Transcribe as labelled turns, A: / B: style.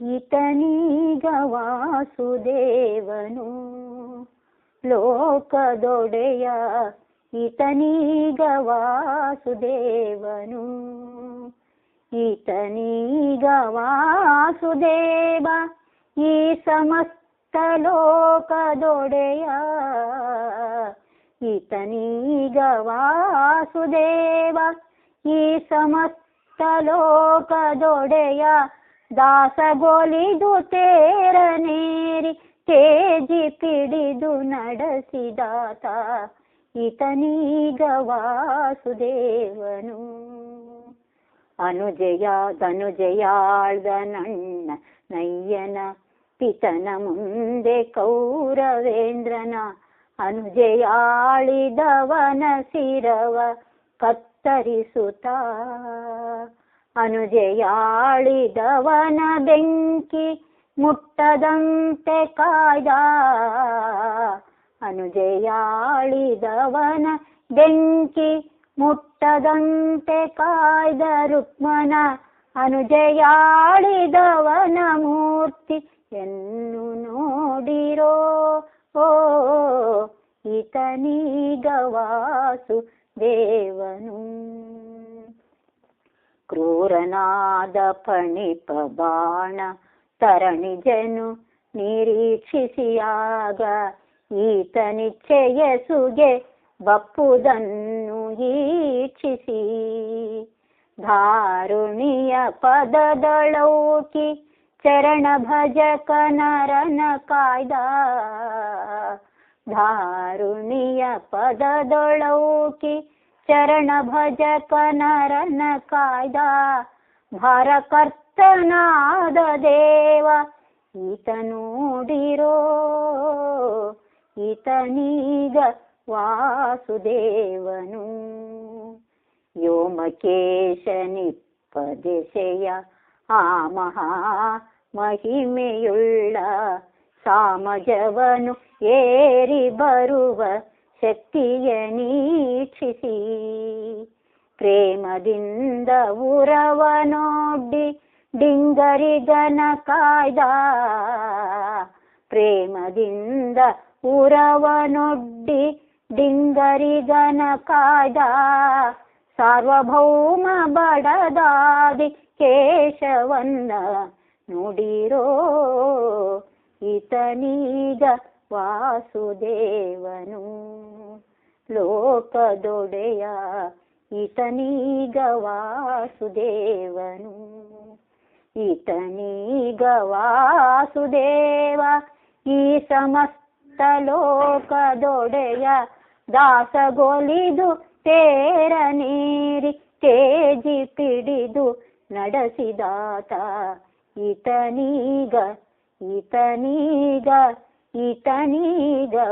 A: ಈತನೀಗ ವಾಸುದೇವನು ಲೋಕದೊಡೆಯ ಈತನೀಗ ವಾಸುದೇವನು ಈತನೀಗ ವಾಸುದೇವ ಈ ಸಮಸ್ತ ಲೋಕದೊಡೆಯ ಈತನೀಗ ವಾಸುದೇವ ಈ ಸಮಸ್ತ ಲೋಕದೊಡೆಯ ದಾಸಗೊಲಿದು ತೇರನೇರಿ ತೇಜಿ ಪಿಡಿದು ನಡೆಸಿದಾತ ಈತನೀಗ ವಾಸುದೇವನು. ಅನುಜಯ ಧನುಜಯಾಳ್ದ ನಣ್ಣ ನಯ್ಯನ ಪಿತನ ಮುಂದೆ ಕೌರವೇಂದ್ರನ ಅನುಜಯಾಳಿದವನ ಸಿರವ ಕತ್ತರಿಸುತ್ತ. ಅನುಜಯಾಳಿದವನ ಬೆಂಕಿ ಮುಟ್ಟದಂತೆ ಕಾಯ್ದ. ಅನುಜಯಾಳಿದವನ ಬೆಂಕಿ ಮುಟ್ಟದಂತೆ ಕಾಯ್ದ ರುಕ್ಮನ. ಅನುಜಯಾಳಿದವನ ಮೂರ್ತಿ ಎನ್ನು ನೋಡಿರೋ? ಓ, ಈತನೀಗ ವಾಸು ದೇವನು ಕ್ರೂರನಾದ ಪಣಿಪ ಬಾಣ ತರಣಿಜನು ನಿರೀಕ್ಷಿಸಿಯಾಗ ಈತನಿಚ್ಛೆಯ ಬಪ್ಪುದನ್ನು ಈಕ್ಷಿಸಿ ಧಾರುಣಿಯ ಪದದಳೋಕಿ ಚರಣ ಭಜಕ ನರನ ಕಾಯ್ದ ಧಾರುಣಿಯ ಪದದೊಳೌಕಿ ಚರಣ ಭಜ ಕನರನ ಕಾಯ್ದ. ಭರಕರ್ತನಾದ ದೇವ, ಈತ ನೋಡಿರೋ ಈತನೀಗ ವಾಸುದೇವನು. ವ್ಯೋಮಕೇಶನಿಪ್ಪದೆಸೆಯ ಆ ಮಹಾ ಮಹಿಮೆಯುಳ್ಳ ಸಾಮಜವನು ಏರಿ ಬರುವ ಶಕ್ತಿಯ ನೀಕ್ಷಿಸಿ ಪ್ರೇಮದಿಂದ ಉರವನೊಡ್ಡಿ ಡಿಂಗರಿಗನ ಕಾಯ್ದ, ಪ್ರೇಮದಿಂದ ಉರವನೊಡ್ಡಿ ಡಿಂಗರಿಗನ ಕಾಯ್ದ. ಸಾರ್ವಭೌಮ ಬಡದಾದಿ ಕೇಶವನ್ನ ನೋಡಿರೋ, ಈತನೀಗ ವಾಸುದೇವನು, ಲೋಕದೊಡೆಯ ಈತನೀಗ ವಾಸುದೇವನು. ಈತನೀಗ ವಾಸುದೇವ, ಈ ಸಮಸ್ತ ಲೋಕದೊಡೆಯ ದಾಸಗೊಲಿದು ತೇರ ನೀರಿ ತೇಜಿ ಪಿಡಿದು ನಡೆಸಿದಾತ. ಈತನೀಗ ಈತನೀಗ ఈతనీగవాసుదేవను